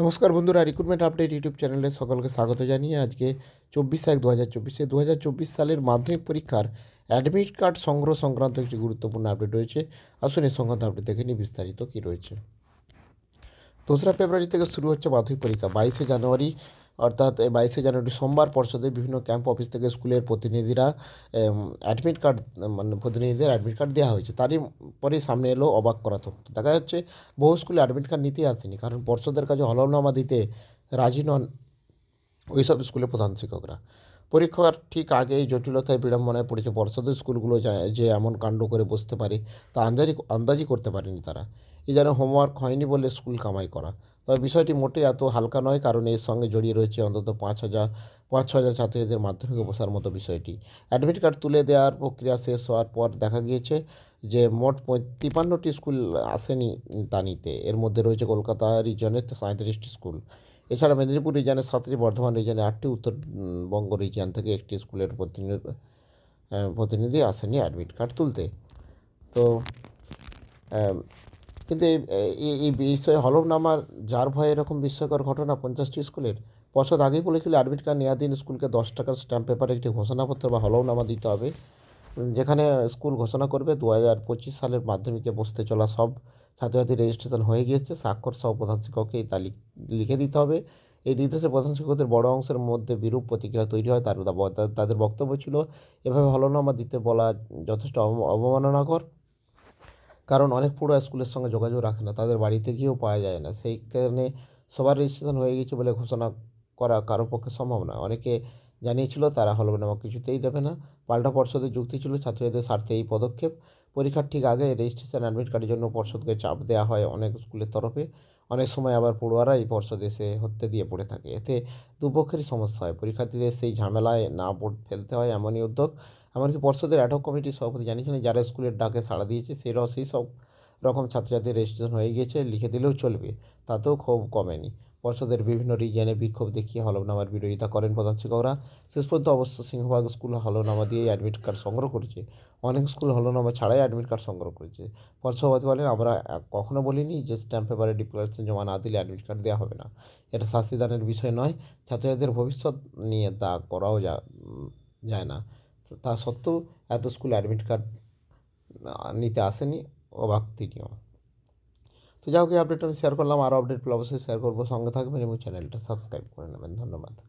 নমস্কার বন্ধুরা recruitment update YouTube চ্যানেলে সকলকে স্বাগত জানিয়ে আজকে চব্বিশ এক দু হাজার চব্বিশে দু হাজার চব্বিশ সালের মাধ্যমিক পরীক্ষার অ্যাডমিট কার্ড সংগ্রহ সংক্রান্ত একটি গুরুত্বপূর্ণ আপডেট রয়েছে। আসুন এই সংক্রান্ত আপডেট দেখে নিই, বিস্তারিত কী রয়েছে। দোসরা ফেব্রুয়ারি থেকে শুরু হচ্ছে মাধ্যমিক পরীক্ষা। বাইশে জানুয়ারি অর্থাৎ বাইশে জানুয়ারি সোমবার পর্ষদের বিভিন্ন ক্যাম্প অফিস থেকে স্কুলের প্রতিনিধিরা অ্যাডমিট কার্ড মানে প্রতিনিধিদের অ্যাডমিট কার্ড দেওয়া হয়েছে। তারই পরেই সামনে এলো অবাক করা তথ্য। দেখা যাচ্ছে বহু স্কুলে অ্যাডমিট কার্ড নিতেই আসেনি, কারণ পর্ষদের কাছে হলফনামা দিতে রাজি নন ওইসব স্কুলের প্রধান শিক্ষকরা। পরীক্ষার ঠিক আগেই জটিলতায় বিড়ম্বনায় পড়েছে পর্ষদের স্কুলগুলো যে এমন কাণ্ড করে বসতে পারে, তা আন্দাজি আন্দাজি করতে পারেনি তারা। এ যেন হোমওয়ার্ক হয়নি বলে স্কুল কামাই করা। তবে বিষয়টি মোটেই এত হালকা নয়, কারণ এর সঙ্গে জড়িয়ে রয়েছে অন্তত পাঁচ হাজার, পাঁচ ছ হাজার ছাত্রীদের মাধ্যমিক বসার মতো বিষয়টি। অ্যাডমিট কার্ড তুলে দেওয়ার প্রক্রিয়া শেষ হওয়ার পর দেখা গিয়েছে যে মোট তিপ্পান্নটি স্কুল আসেনি তা নিতে এর মধ্যে রয়েছে কলকাতা রিজনের সাঁত্রিশটি স্কুল। এছাড়া মেদিনীপুর রিজনের সাতটি, বর্ধমান রিজনে আটটি, উত্তরবঙ্গ রিজিয়ন থেকে একটি স্কুলের প্রতিনিধি প্রতিনিধি আসেনি অ্যাডমিট কার্ড তুলতে। তো কিন্তু এই বিষয়ে হলফনামার যার ভয়ে এরকম বিস্ময়কর ঘটনা পঞ্চাশটি স্কুলের, পর্ষদ আগেই বলেছিল অ্যাডমিট কার্ড নেওয়ার দিন স্কুলকে দশ টাকার স্ট্যাম্প পেপারে একটি ঘোষণাপত্র বা হলফনামা দিতে হবে যেখানে স্কুল ঘোষণা করবে দু হাজার পঁচিশ সালের মাধ্যমিকে বসতে চলা সব ছাত্রছাত্রী রেজিস্ট্রেশন হয়ে গিয়েছে, স্বাক্ষর সহ প্রধান শিক্ষককে তা লিখ- দিতে হবে। এই নির্দেশে প্রধান শিক্ষকদের বড় অংশের মধ্যে বিরূপ প্রতিক্রিয়া তৈরি হয়, তার তাদের বক্তব্য ছিল, এভাবে হলফনামা দিতে বলা যথেষ্ট অবম- অবমাননাকর। কারণ অনেক পড়ুয়া স্কুলের সঙ্গে যোগাযোগ রাখে না, তাদের বাড়িতে গিয়েও পাওয়া যায় না। সেই কারণে সবার রেজিস্ট্রেশন হয়ে গেছে বলে ঘোষণা করা কারও পক্ষে সম্ভব না অনেকে জানিয়েছিল তারা হলফনামা কিছুতেই দেবে না। পাল্টা পর্ষদের যুক্তি ছিল, ছাত্রীদের স্বার্থে এই পদক্ষেপ। পরীক্ষার ঠিক আগে রেজিস্ট্রেশন অ্যাডমিট কার্ডের জন্য পর্ষদকে চাপ দেওয়া হয় অনেক স্কুলের তরফে। অনেক সময় আবার পড়ুয়ারা এই পর্ষদে এসে হত্যে দিয়ে পড়ে থাকে। এতে দুপক্ষেরই সমস্যা হয়। পরীক্ষার্থীদের সেই ঝামেলায় না পড়, ফেলতে হয় এমনই উদ্যোগ। এমনকি পর্ষদের অ্যাডহক কমিটির সভাপতি জানিয়েছিলেন যারা স্কুলের ডাকে সাড়া দিয়েছে, সেরাও সেই সব রকম ছাত্রছাত্রীর রেজিস্ট্রেশন হয়ে গিয়েছে, লিখে দিলেও চলবে, তাতেও ক্ষোভ কমেনি। পর্ষদের বিভিন্ন রিজিয়নে বিক্ষোভ দেখিয়ে হলফনামার বিরোধিতা করেন প্রধান শিক্ষকরা শেষ পর্যন্ত অবশ্য সিংহভাগ স্কুল হলফনামা দিয়ে অ্যাডমিট কার্ড সংগ্রহ করেছে। অনেক স্কুল হলফনামা ছাড়াই অ্যাডমিট কার্ড সংগ্রহ করেছে। পর্ষদ বলেন, আমরা কখনো বলিনি যে স্ট্যাম্প পেপারে ডিক্লারেশন জমা না দিলে অ্যাডমিট কার্ড দেওয়া হবে না। এটা শাস্তিদানের বিষয় নয়, ছাত্রছাত্রীদের ভবিষ্যৎ নিয়ে তা করাও যায় না। তা সত্ত্বেও এত স্কুল অ্যাডমিট কার্ড নিতে আসেনি, অবাক তিনিও। তো যাই হোক, এই আপডেট আমি শেয়ার করলাম আরও আপডেট পেলে অবশ্যই শেয়ার করব। সঙ্গে থাকবেন এবং চ্যানেলটা সাবস্ক্রাইব করে নেবেন। ধন্যবাদ।